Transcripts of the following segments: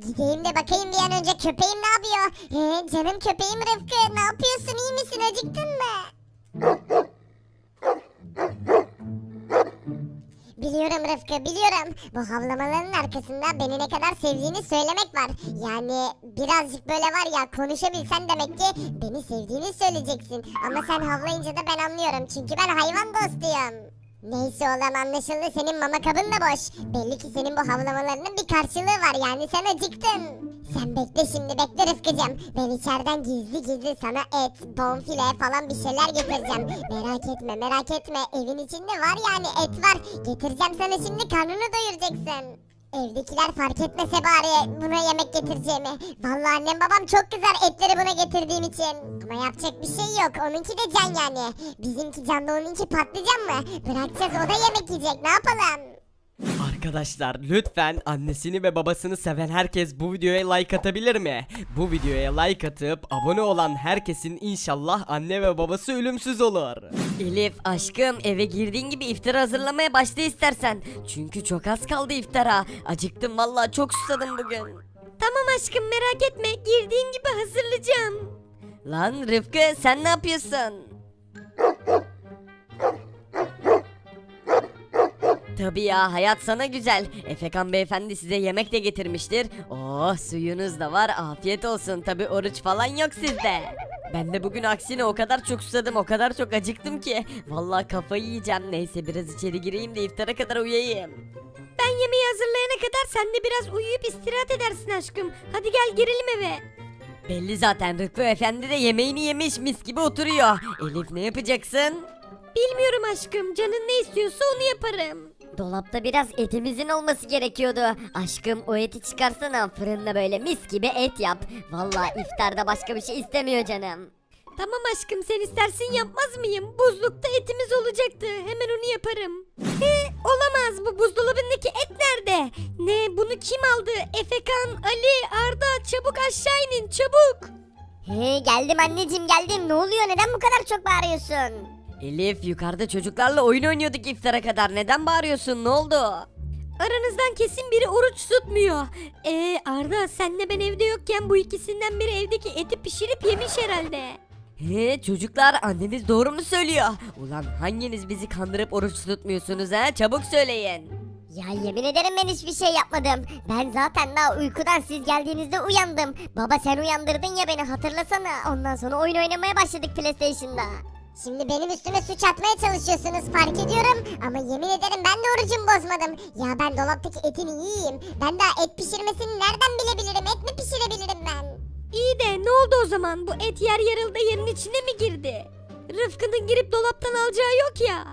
Gideyim de bakayım bir an önce köpeğim ne yapıyor? Ee, canım köpeğim Rıfkı ne yapıyorsun iyi misin acıktın mı? Biliyorum Rıfkı biliyorum. Bu havlamaların arkasında beni ne kadar sevdiğini söylemek var. Yani birazcık böyle var ya konuşabilsen demek ki beni sevdiğini söyleyeceksin. Ama sen havlayınca da ben anlıyorum. Çünkü ben hayvan dostuyum. Neyse oğlum anlaşıldı senin mama kabın da boş. Belli ki senin bu havlamalarının bir karşılığı var yani sen acıktın. Sen bekle şimdi bekle Rıfkıcığım. Ben içeriden gizli gizli sana et, bonfile falan bir şeyler getireceğim. Merak etme merak etme evin içinde var yani et var. Getireceğim sana şimdi karnını doyuracaksın. Evdekiler fark etmese bari buna yemek getireceğimi. Vallahi annem babam çok kızar etleri buna getirdiğim için. Ama yapacak bir şey yok. Onunki de can yani. Bizimki can da onunki patlıcan mı? Bırakacağız o da yemek yiyecek ne yapalım? Arkadaşlar lütfen annesini ve babasını seven herkes bu videoya like atabilir mi? Bu videoya like atıp abone olan herkesin inşallah anne ve babası ölümsüz olur. Elif aşkım eve girdiğin gibi iftar hazırlamaya başla istersen. Çünkü çok az kaldı iftara. Acıktım vallahi çok susadım bugün. Tamam aşkım merak etme girdiğim gibi hazırlayacağım. Lan Rıfkı sen ne yapıyorsun? Tabii ya hayat sana güzel. Efekan beyefendi size yemek de getirmiştir. Oh suyunuz da var afiyet olsun. Tabii oruç falan yok sizde. Ben de bugün aksine o kadar çok susadım o kadar çok acıktım ki. Vallahi kafayı yiyeceğim. Neyse biraz içeri gireyim de iftara kadar uyuyayım. Ben yemeği hazırlayana kadar sen de biraz uyuyup istirahat edersin aşkım. Hadi gel girelim eve. Belli zaten Rıfkı Efendi de yemeğini yemiş mis gibi oturuyor. Elif ne yapacaksın? Bilmiyorum aşkım. Canın ne istiyorsa onu yaparım. Dolapta biraz etimizin olması gerekiyordu. Aşkım o eti çıkarsana fırında böyle mis gibi et yap. Vallahi iftarda başka bir şey istemiyor canım. Tamam aşkım sen istersin yapmaz mıyım? Buzlukta etimiz olacaktı. Hemen onu yaparım. He, olamaz bu buzdolabındaki et nerede? Ne bunu kim aldı? Efekan, Ali, Arda çabuk aşağı inin çabuk. He geldim anneciğim geldim. Ne oluyor neden bu kadar çok bağırıyorsun? Elif yukarıda çocuklarla oyun oynuyorduk iftara kadar. Neden bağırıyorsun? Ne oldu? Aranızdan kesin biri oruç tutmuyor. Ee Arda senle ben evde yokken bu ikisinden biri evdeki eti pişirip yemiş herhalde. He çocuklar anneniz doğru mu söylüyor? Ulan hanginiz bizi kandırıp oruç tutmuyorsunuz ha? Çabuk söyleyin. Ya yemin ederim ben hiçbir şey yapmadım. Ben zaten daha uykudan siz geldiğinizde uyandım. Baba sen uyandırdın ya beni hatırlasana. Ondan sonra oyun oynamaya başladık PlayStation'da. Şimdi benim üstüme suç atmaya çalışıyorsunuz fark ediyorum. Ama yemin ederim ben de orucumu bozmadım. Ya ben dolaptaki etini yiyeyim. Ben daha et pişirmesini nereden bilebilirim? Et mi pişirebilirim ben? İyi de ne oldu o zaman? Bu et yer yarıldı yerin içine mi girdi? Rıfkı'nın girip dolaptan alacağı yok ya.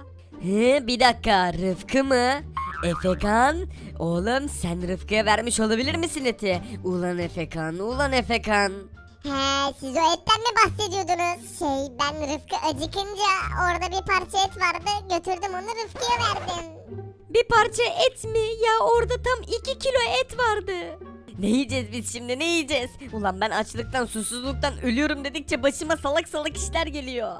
He bir dakika Rıfkı mı? Efekan? Oğlum sen Rıfkı'ya vermiş olabilir misin eti? Ulan Efekan, ulan Efekan. He siz o etten mi bahsediyordunuz? Şey ben Rıfkı acıkınca orada bir parça et vardı. Götürdüm onu Rıfkı'ya verdim. Bir parça et mi? Ya orada tam 2 kilo et vardı. Ne yiyeceğiz biz şimdi ne yiyeceğiz? Ulan ben açlıktan susuzluktan ölüyorum dedikçe başıma salak salak işler geliyor.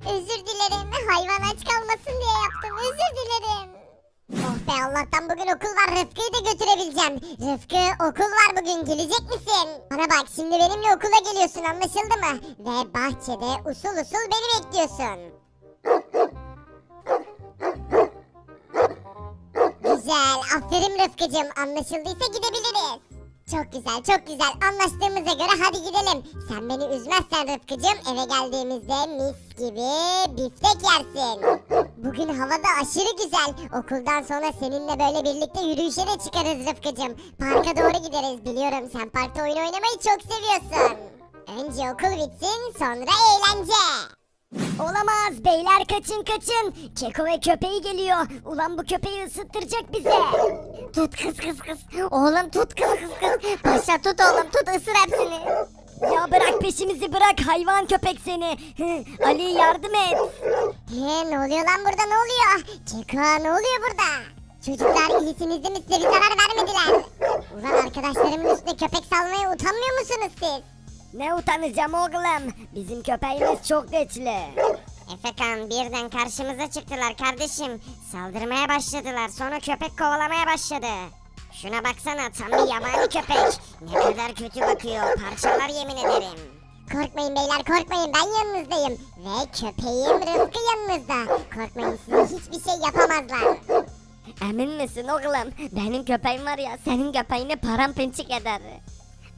Özür dilerim. Hayvan aç kalmasın diye yaptım. Özür dilerim. Oh be Allah'tan bugün okul var. Rıfkı'yı da götürebileceğim. Rıfkı okul var bugün. Gelecek misin? Bana bak şimdi benimle okula geliyorsun anlaşıldı mı? Ve bahçede usul usul beni bekliyorsun. Güzel. Aferin Rıfkı'cığım. Anlaşıldıysa gidebiliriz. Çok güzel, çok güzel. Anlaştığımıza göre hadi gidelim. Sen beni üzmezsen Rıfkı'cığım eve geldiğimizde mis gibi biftek yersin. Bugün hava da aşırı güzel. Okuldan sonra seninle böyle birlikte yürüyüşe de çıkarız Rıfkı'cığım. Parka doğru gideriz. Biliyorum sen parkta oyun oynamayı çok seviyorsun. Önce okul bitsin sonra eğlence. Olamaz beyler kaçın kaçın. Keko ve köpeği geliyor. Ulan bu köpeği ısıttıracak bize. Tut kız kız kız. Oğlum tut kız kız kız. Paşa tut oğlum tut ısır hepsini. Ya bırak peşimizi bırak hayvan köpek seni. Ali yardım et. He ne oluyor lan burada ne oluyor? Keko ne oluyor burada? Çocuklar iyisiniz değil mi size bir zarar vermediler. Ulan arkadaşlarımın üstüne köpek salmaya utanmıyor musunuz siz? Ne utanacağım oğlum? Bizim köpeğimiz çok güçlü. Efekan birden karşımıza çıktılar kardeşim. Saldırmaya başladılar sonra köpek kovalamaya başladı. Şuna baksana tam bir yabani köpek. Ne kadar kötü bakıyor. Parçalar yemin ederim. Korkmayın beyler korkmayın ben yanınızdayım. Ve köpeğim Rıfkı yanınızda. Korkmayın size hiçbir şey yapamazlar. Emin misin oğlum? Benim köpeğim var ya senin köpeğini parampençik eder.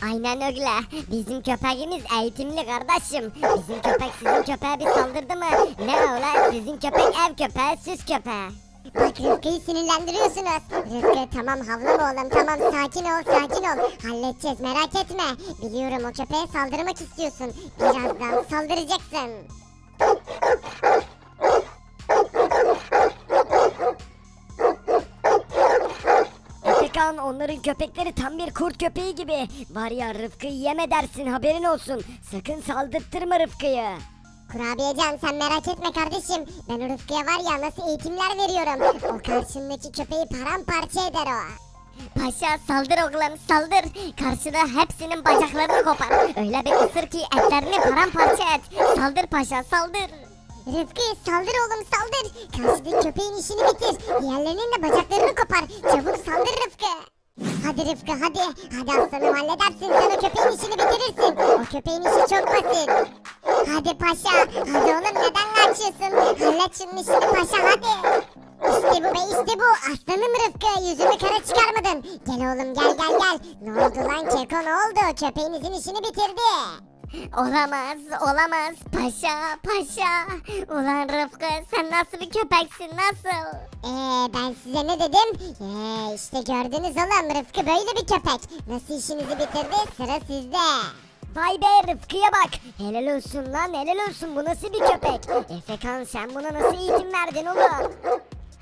Aynen öyle. Bizim köpeğimiz eğitimli kardeşim. Bizim köpek sizin köpeğe bir saldırdı mı? Ne öyle? Sizin köpek ev köpeği, süs köpeği. Bak Rıfkı'yı sinirlendiriyorsunuz. Rıfkı tamam havlama oğlum tamam sakin ol sakin ol. Halledeceğiz merak etme. Biliyorum o köpeğe saldırmak istiyorsun. Birazdan saldıracaksın. Efekan onların köpekleri tam bir kurt köpeği gibi. Var ya Rıfkı'yı yeme dersin haberin olsun. Sakın saldırttırma Rıfkı'yı. Kurabiyecan sen merak etme kardeşim. Ben o Rıfkı'ya var ya nasıl eğitimler veriyorum. O karşındaki köpeği paramparça eder o. Paşa saldır oğlum saldır. Karşıda hepsinin bacaklarını kopar. Öyle bir ısır ki etlerini paramparça et. Saldır paşa saldır. Rıfkı saldır oğlum saldır. Karşıdaki köpeğin işini bitir. Diğerlerinin de bacaklarını kopar. Çabuk saldır. Hadi Rıfkı hadi. Hadi aslanım halledersin. Sen o köpeğin işini bitirirsin. O köpeğin işi çok basit. Hadi paşa. Hadi oğlum neden kaçıyorsun? Hallet şunun işini paşa hadi. İşte bu be işte bu. Aslanım Rıfkı. Yüzümü kara çıkarmadın. Gel oğlum gel gel gel. Ne oldu lan Keko ne oldu? Köpeğinizin işini bitirdi. Olamaz olamaz paşa paşa. Ulan Rıfkı sen nasıl bir köpeksin nasıl? Ee, ben size ne dedim? Ee, işte gördünüz oğlum Rıfkı böyle bir köpek. Nasıl işinizi bitirdi? Sıra sizde. Vay be Rıfkı'ya bak. Helal olsun lan helal olsun bu nasıl bir köpek? Efekan sen buna nasıl eğitim verdin oğlum?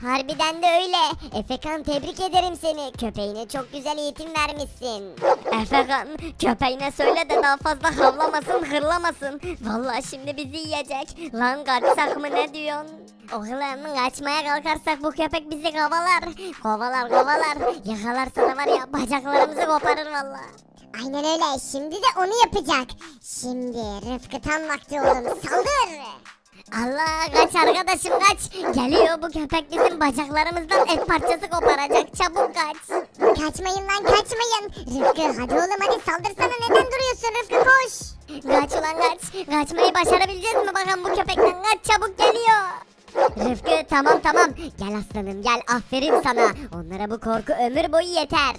Harbiden de öyle. Efekan tebrik ederim seni. Köpeğine çok güzel eğitim vermişsin. Efekan köpeğine söyle de daha fazla havlamasın hırlamasın. Vallahi şimdi bizi yiyecek. Lan kaçsak mı ne diyorsun? Oğlum kaçmaya kalkarsak bu köpek bizi kovalar. Kovalar kovalar. Yakalarsa da var ya bacaklarımızı koparır vallahi. Aynen öyle. Şimdi de onu yapacak. Şimdi Rıfkı tam vakti oğlum. Saldır. Allah kaç arkadaşım kaç. Geliyor bu köpek bizim bacaklarımızdan et parçası koparacak. Çabuk kaç. Kaçmayın lan kaçmayın. Rıfkı hadi oğlum hadi saldırsana. Neden duruyorsun Rıfkı koş. Kaç ulan kaç. Kaçmayı başarabileceğiz mi bakalım bu köpekten kaç çabuk geliyor. Rıfkı tamam tamam. Gel aslanım gel aferin sana. Onlara bu korku ömür boyu yeter.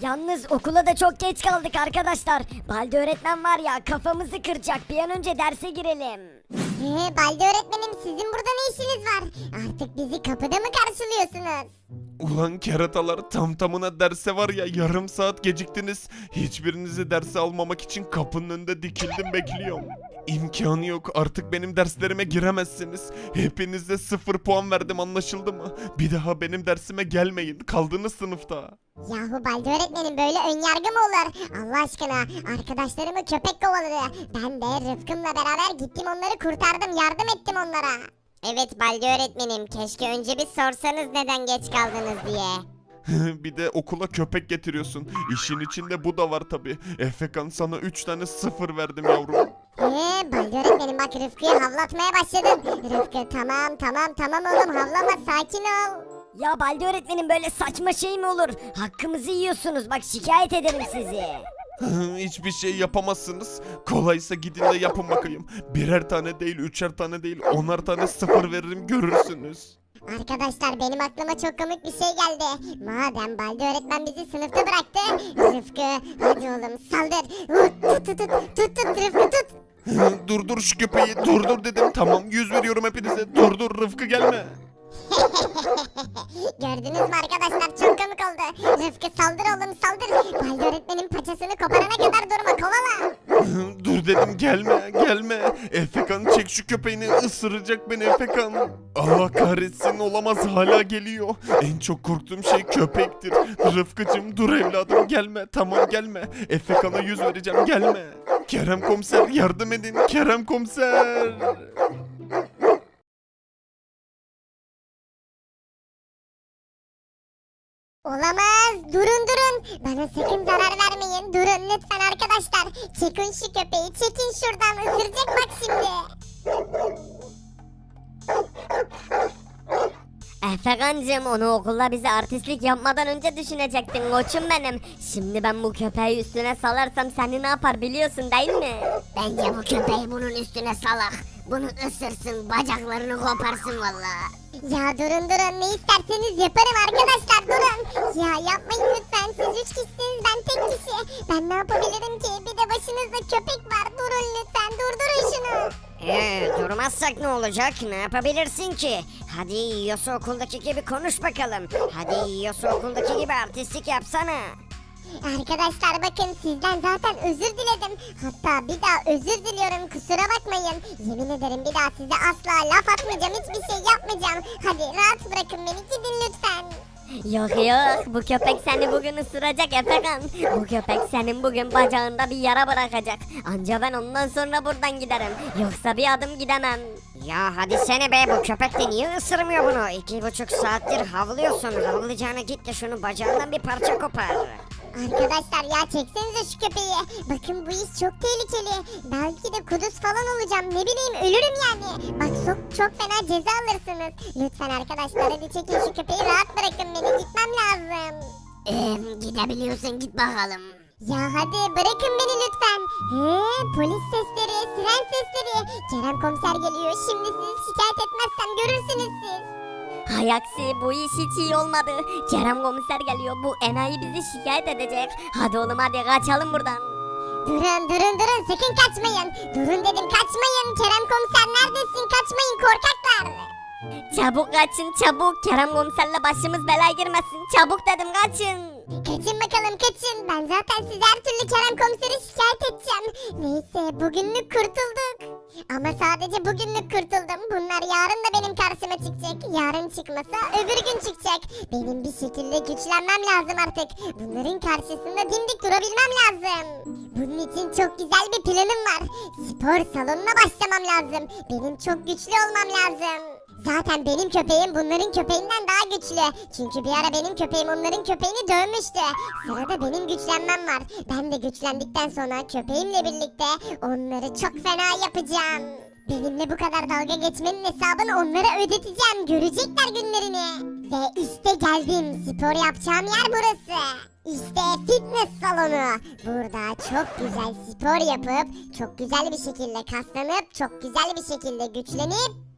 Yalnız okula da çok geç kaldık arkadaşlar. Balde öğretmen var ya kafamızı kıracak. Bir an önce derse girelim. Ee, Balde öğretmenim sizin burada ne işiniz var? Artık bizi kapıda mı karşılıyorsunuz? Ulan keratalar tam tamına derse var ya yarım saat geciktiniz. Hiçbirinizi derse almamak için kapının önünde dikildim bekliyorum. İmkanı yok artık benim derslerime giremezsiniz. Hepinize sıfır puan verdim anlaşıldı mı? Bir daha benim dersime gelmeyin kaldınız sınıfta. Yahu Balde öğretmenim böyle önyargı mı olur? Allah aşkına arkadaşlarımı köpek kovaladı. Ben de Rıfkım'la beraber gittim onları kurtardım yardım ettim onlara. Evet Balde öğretmenim keşke önce bir sorsanız neden geç kaldınız diye. bir de okula köpek getiriyorsun. İşin içinde bu da var tabi. Efekan sana 3 tane sıfır verdim yavrum. Ee, Balde öğretmenim bak Rıfkı'yı havlatmaya başladın. Rıfkı tamam tamam tamam oğlum havlama sakin ol. Ya Balde öğretmenim böyle saçma şey mi olur? Hakkımızı yiyorsunuz bak şikayet ederim sizi. Hiçbir şey yapamazsınız. Kolaysa gidin de yapın bakayım. Birer tane değil, üçer tane değil, onar tane sıfır veririm görürsünüz. Arkadaşlar benim aklıma çok komik bir şey geldi. Madem Balde öğretmen bizi sınıfta bıraktı. Rıfkı hadi oğlum saldır. Tut tut tut tut tut Rıfkı tut. dur dur şu köpeği, dur dur dedim. Tamam yüz veriyorum hepinize. Dur dur Rıfkı gelme. Gördünüz mü arkadaşlar çok komik oldu. Rıfkı saldır oğlum saldır. Balde öğretmenin paçasını koparana kadar durma kovala. dur dedim gelme, gelme. Efekan çek şu köpeğini, ısıracak beni Efekan. Allah kahretsin olamaz hala geliyor. En çok korktuğum şey köpektir. Rıfkıcım dur evladım gelme, tamam gelme. Efekan'a yüz vereceğim gelme. Kerem komiser yardım edin, Kerem komiser. Olamaz. Durun durun. Bana sakın zarar vermeyin. Durun lütfen arkadaşlar. Çekin şu köpeği. Çekin şuradan. Isıracak bak şimdi. Efekancım onu okulda bize artistlik yapmadan önce düşünecektin koçum benim. Şimdi ben bu köpeği üstüne salarsam seni ne yapar biliyorsun değil mi? Bence bu köpeği bunun üstüne salak. Bunu ısırsın bacaklarını koparsın valla. Ya durun durun ne isterseniz yaparım arkadaşlar durun. Ya yapmayın lütfen siz üç kişisiniz ben tek kişi. Ben ne yapabilirim ki bir de başınızda köpek var durun lütfen durdurun şunu. Ee, durmazsak ne olacak? Ne yapabilirsin ki? Hadi yiyorsa okuldaki gibi konuş bakalım. Hadi yiyorsa okuldaki gibi artistlik yapsana. Arkadaşlar bakın sizden zaten özür diledim. Hatta bir daha özür diliyorum kusura bakmayın. Yemin ederim bir daha size asla laf atmayacağım hiçbir şey yapmayacağım. Hadi rahat bırakın beni gidin lütfen. Yok yok bu köpek seni bugün ısıracak Efekan. Bu köpek senin bugün bacağında bir yara bırakacak. Anca ben ondan sonra buradan giderim. Yoksa bir adım gidemem. Ya hadi sene be bu köpek de niye ısırmıyor bunu? İki buçuk saattir havlıyorsun. Havlayacağına git de şunu bacağından bir parça kopar. Arkadaşlar ya çeksenize şu köpeği. Bakın bu iş çok tehlikeli. Belki de kuduz falan olacağım. Ne bileyim ölürüm yani. Bak çok, çok fena ceza alırsınız. Lütfen arkadaşlar hadi çekin şu köpeği rahat bırakın beni. Gitmem lazım. gidebiliyorsun git bakalım. Ya hadi bırakın beni lütfen. He, polis sesleri, siren sesleri. Kerem komiser geliyor. Şimdi sizi şikayet etmezsem görürsünüz siz. Hay aksi bu iş hiç iyi olmadı. Kerem komiser geliyor bu enayi bizi şikayet edecek. Hadi oğlum hadi kaçalım buradan. Durun durun durun sakın kaçmayın. Durun dedim kaçmayın. Kerem komiser neredesin? Kaçmayın korkaklar. Çabuk kaçın çabuk. Kerem komiserle başımız belaya girmesin. Çabuk dedim kaçın. Kaçın bakalım kaçın. Ben zaten sizi her türlü Kerem komiseri şikayet edeceğim. Neyse bugünlük kurtulduk. Ama sadece bugünlük kurtuldum. Bunlar yarın da çıkacak. Yarın çıkmasa öbür gün çıkacak. Benim bir şekilde güçlenmem lazım artık. Bunların karşısında dimdik durabilmem lazım. Bunun için çok güzel bir planım var. Spor salonuna başlamam lazım. Benim çok güçlü olmam lazım. Zaten benim köpeğim bunların köpeğinden daha güçlü. Çünkü bir ara benim köpeğim onların köpeğini dövmüştü. Sırada benim güçlenmem var. Ben de güçlendikten sonra köpeğimle birlikte onları çok fena yapacağım. Benimle bu kadar dalga geçmenin hesabını onlara ödeteceğim. Görecekler günlerini. Ve işte geldim. Spor yapacağım yer burası. İşte fitness salonu. Burada çok güzel spor yapıp, çok güzel bir şekilde kaslanıp, çok güzel bir şekilde güçlenip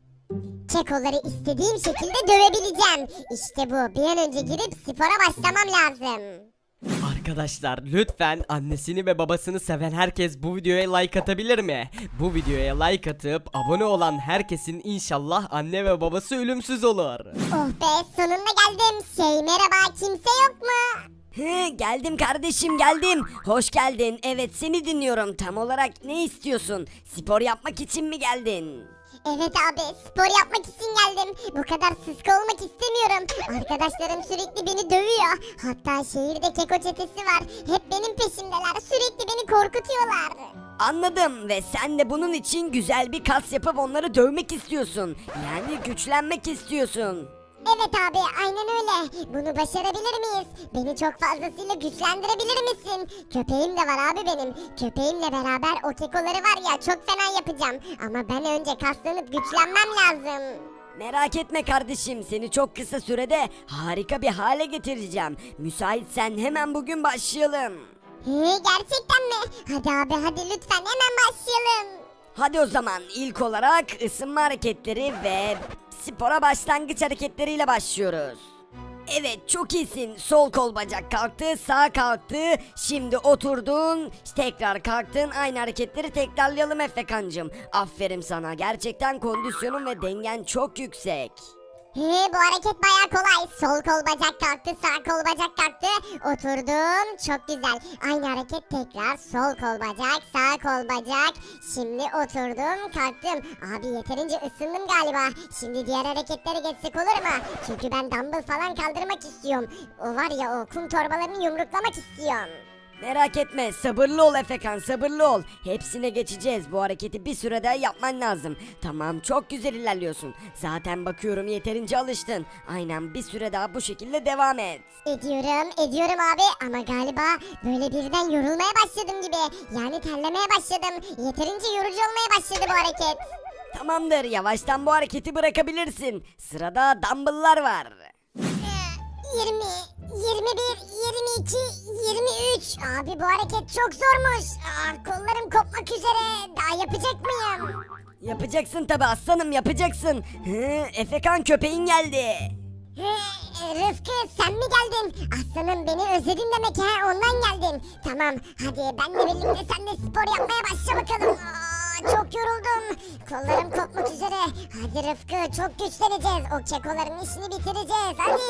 Kekoları istediğim şekilde dövebileceğim. İşte bu. Bir an önce girip spora başlamam lazım. Arkadaşlar lütfen annesini ve babasını seven herkes bu videoya like atabilir mi? Bu videoya like atıp abone olan herkesin inşallah anne ve babası ölümsüz olur. Oh be sonunda geldim. Şey merhaba kimse yok mu? Hı, geldim kardeşim geldim. Hoş geldin. Evet seni dinliyorum. Tam olarak ne istiyorsun? Spor yapmak için mi geldin? Evet abi spor yapmak için geldim. Bu kadar sıska olmak istemiyorum. Arkadaşlarım sürekli beni dövüyor. Hatta şehirde keko çetesi var. Hep benim peşimdeler. Sürekli beni korkutuyorlar. Anladım ve sen de bunun için güzel bir kas yapıp onları dövmek istiyorsun. Yani güçlenmek istiyorsun. Evet abi aynen öyle. Bunu başarabilir miyiz? Beni çok fazlasıyla güçlendirebilir misin? Köpeğim de var abi benim. Köpeğimle beraber o kekoları var ya çok fena yapacağım. Ama ben önce kaslanıp güçlenmem lazım. Merak etme kardeşim seni çok kısa sürede harika bir hale getireceğim. Müsaitsen hemen bugün başlayalım. He, gerçekten mi? Hadi abi hadi lütfen hemen başlayalım. Hadi o zaman ilk olarak ısınma hareketleri ve spora başlangıç hareketleriyle başlıyoruz. Evet çok iyisin. Sol kol bacak kalktı, sağ kalktı. Şimdi oturdun, tekrar kalktın. Aynı hareketleri tekrarlayalım Efekancım. Aferin sana. Gerçekten kondisyonun ve dengen çok yüksek. He, bu hareket baya kolay. Sol kol bacak kalktı, sağ kol bacak kalktı. Oturdum. Çok güzel. Aynı hareket tekrar. Sol kol bacak, sağ kol bacak. Şimdi oturdum, kalktım. Abi yeterince ısındım galiba. Şimdi diğer hareketlere geçsek olur mu? Çünkü ben dumbbell falan kaldırmak istiyorum. O var ya o kum torbalarını yumruklamak istiyorum. Merak etme sabırlı ol Efekan sabırlı ol. Hepsine geçeceğiz bu hareketi bir süre daha yapman lazım. Tamam çok güzel ilerliyorsun. Zaten bakıyorum yeterince alıştın. Aynen bir süre daha bu şekilde devam et. Ediyorum, ediyorum abi ama galiba böyle birden yorulmaya başladım gibi. Yani terlemeye başladım. Yeterince yorucu olmaya başladı bu hareket. Tamamdır yavaştan bu hareketi bırakabilirsin. Sırada dumbbell'lar var. 20, 21, 22, 23. Abi bu hareket çok zormuş. Aa, kollarım kopmak üzere. Daha yapacak mıyım? Yapacaksın tabi aslanım yapacaksın. Hı, Efekan köpeğin geldi. He, Rıfkı sen mi geldin? Aslanım beni özledin demek he ondan geldin. Tamam hadi benle birlikte sen de spor yapmaya başla bakalım. Aa, çok yoruldum. Kollarım kopmak üzere. Hadi Rıfkı çok güçleneceğiz. O kekoların işini bitireceğiz hadi.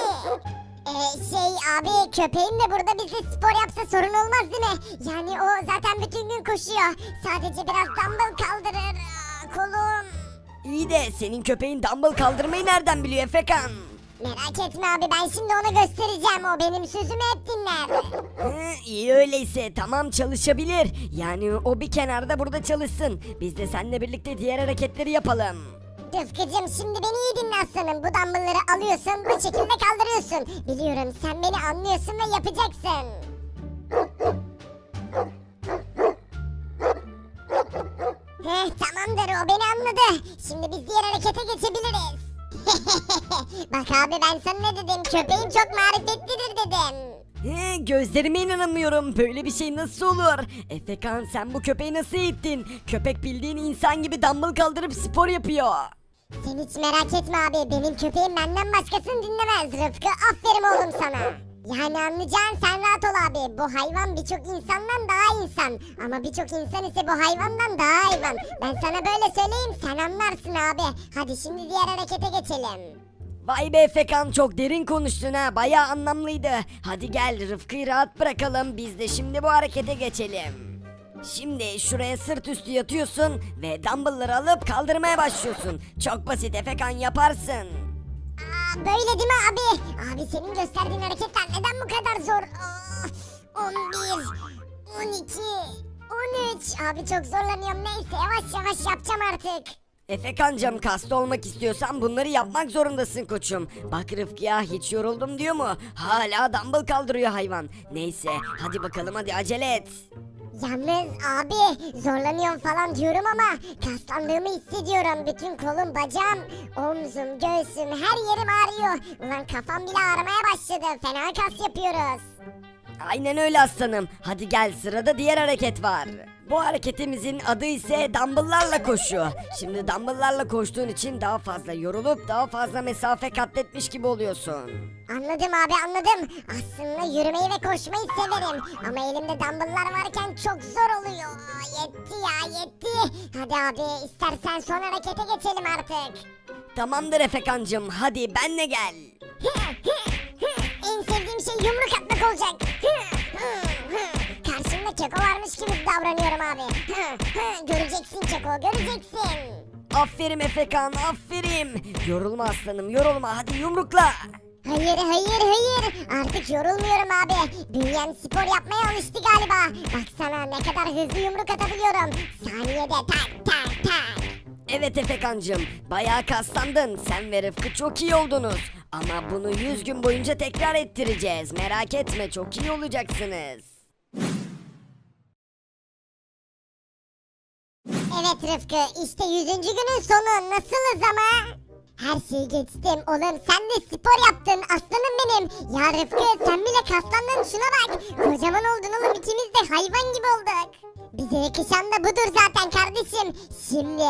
Ee, şey abi köpeğim de burada bizle spor yapsa sorun olmaz değil mi? Yani o zaten bütün gün koşuyor. Sadece biraz dumbbell kaldırır. Aa, kolum. İyi de senin köpeğin dumbbell kaldırmayı nereden biliyor Efekan? Merak etme abi ben şimdi ona göstereceğim. O benim sözümü hep dinler. Hı, iyi öyleyse tamam çalışabilir. Yani o bir kenarda burada çalışsın. Biz de seninle birlikte diğer hareketleri yapalım. Rıfkıcım şimdi beni iyi dinle aslanım. Bu dumbbellları alıyorsun bu şekilde kaldırıyorsun. Biliyorum sen beni anlıyorsun ve yapacaksın. Heh tamamdır o beni anladı. Şimdi biz diğer harekete geçebiliriz. Bak abi ben sana ne dedim? Köpeğim çok marifetlidir dedim. He, gözlerime inanamıyorum. Böyle bir şey nasıl olur? Efekan sen bu köpeği nasıl eğittin? Köpek bildiğin insan gibi dumbbell kaldırıp spor yapıyor. Sen hiç merak etme abi. Benim köpeğim benden başkasını dinlemez. Rıfkı aferin oğlum sana. Yani anlayacağın sen rahat ol abi. Bu hayvan birçok insandan daha insan. Ama birçok insan ise bu hayvandan daha hayvan. Ben sana böyle söyleyeyim sen anlarsın abi. Hadi şimdi diğer harekete geçelim. Vay be Efekan çok derin konuştun ha. Bayağı anlamlıydı. Hadi gel Rıfkı'yı rahat bırakalım. Biz de şimdi bu harekete geçelim. Şimdi şuraya sırt üstü yatıyorsun ve dumbbellları alıp kaldırmaya başlıyorsun. Çok basit Efekan yaparsın. Aa, böyle değil mi abi? Abi senin gösterdiğin hareketler neden bu kadar zor? Aa, 11, 12, 13. Abi çok zorlanıyorum. Neyse yavaş yavaş yapacağım artık. Efekancım kaslı olmak istiyorsan bunları yapmak zorundasın koçum. Bak Rıfkı'ya hiç yoruldum diyor mu? Hala dumbbell kaldırıyor hayvan. Neyse hadi bakalım hadi acele et. Yalnız abi zorlanıyorum falan diyorum ama kaslandığımı hissediyorum. Bütün kolum, bacağım, omzum, göğsüm her yerim ağrıyor. Ulan kafam bile ağrımaya başladı. Fena kas yapıyoruz. Aynen öyle aslanım. Hadi gel sırada diğer hareket var. Bu hareketimizin adı ise dumbbelllarla koşu. Şimdi dumbbelllarla koştuğun için daha fazla yorulup daha fazla mesafe katletmiş gibi oluyorsun. Anladım abi anladım. Aslında yürümeyi ve koşmayı severim. Ama elimde dumbbelllar varken çok zor oluyor. Yetti ya yetti. Hadi abi istersen son harekete geçelim artık. Tamamdır Efekancım hadi benle gel. en sevdiğim şey yumruk atmak olacak. Karşımda keko varmış gibi davranıyorum abi. Göreceksin keko göreceksin. Aferin Efekan aferin. Yorulma aslanım yorulma hadi yumrukla. Hayır hayır hayır artık yorulmuyorum abi. Bünyem spor yapmaya alıştı galiba. Baksana ne kadar hızlı yumruk atabiliyorum. Saniyede tak tak tak. Evet Efekancım bayağı kaslandın sen ve Rıfkı çok iyi oldunuz. Ama bunu 100 gün boyunca tekrar ettireceğiz merak etme çok iyi olacaksınız. Evet Rıfkı işte 100. günün sonu nasılız ama? Her şeyi geçtim oğlum sen de spor yaptın aslanım benim. Ya Rıfkı sen bile kaslandın şuna bak. Kocaman oldun oğlum ikimiz de hayvan gibi olduk. Bize yakışan da budur zaten kardeşim. Şimdi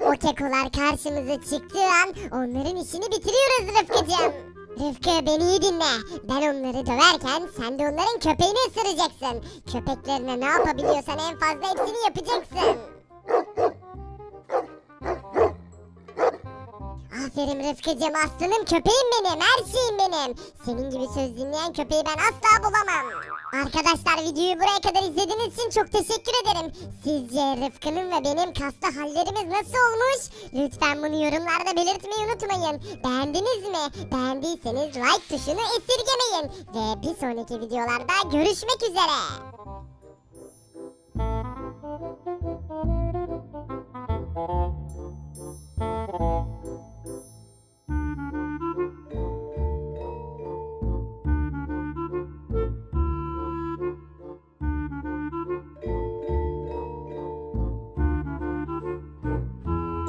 o kekolar karşımıza çıktığı an onların işini bitiriyoruz Rıfkıcığım. Rıfkı beni iyi dinle. Ben onları döverken sen de onların köpeğini ısıracaksın. Köpeklerine ne yapabiliyorsan en fazla hepsini yapacaksın. Aferin Rıfkıcığım aslanım köpeğim benim her şeyim benim. Senin gibi söz dinleyen köpeği ben asla bulamam. Arkadaşlar videoyu buraya kadar izlediğiniz için çok teşekkür ederim. Sizce Rıfkı'nın ve benim kaslı hallerimiz nasıl olmuş? Lütfen bunu yorumlarda belirtmeyi unutmayın. Beğendiniz mi? Beğendiyseniz like tuşunu esirgemeyin. Ve bir sonraki videolarda görüşmek üzere.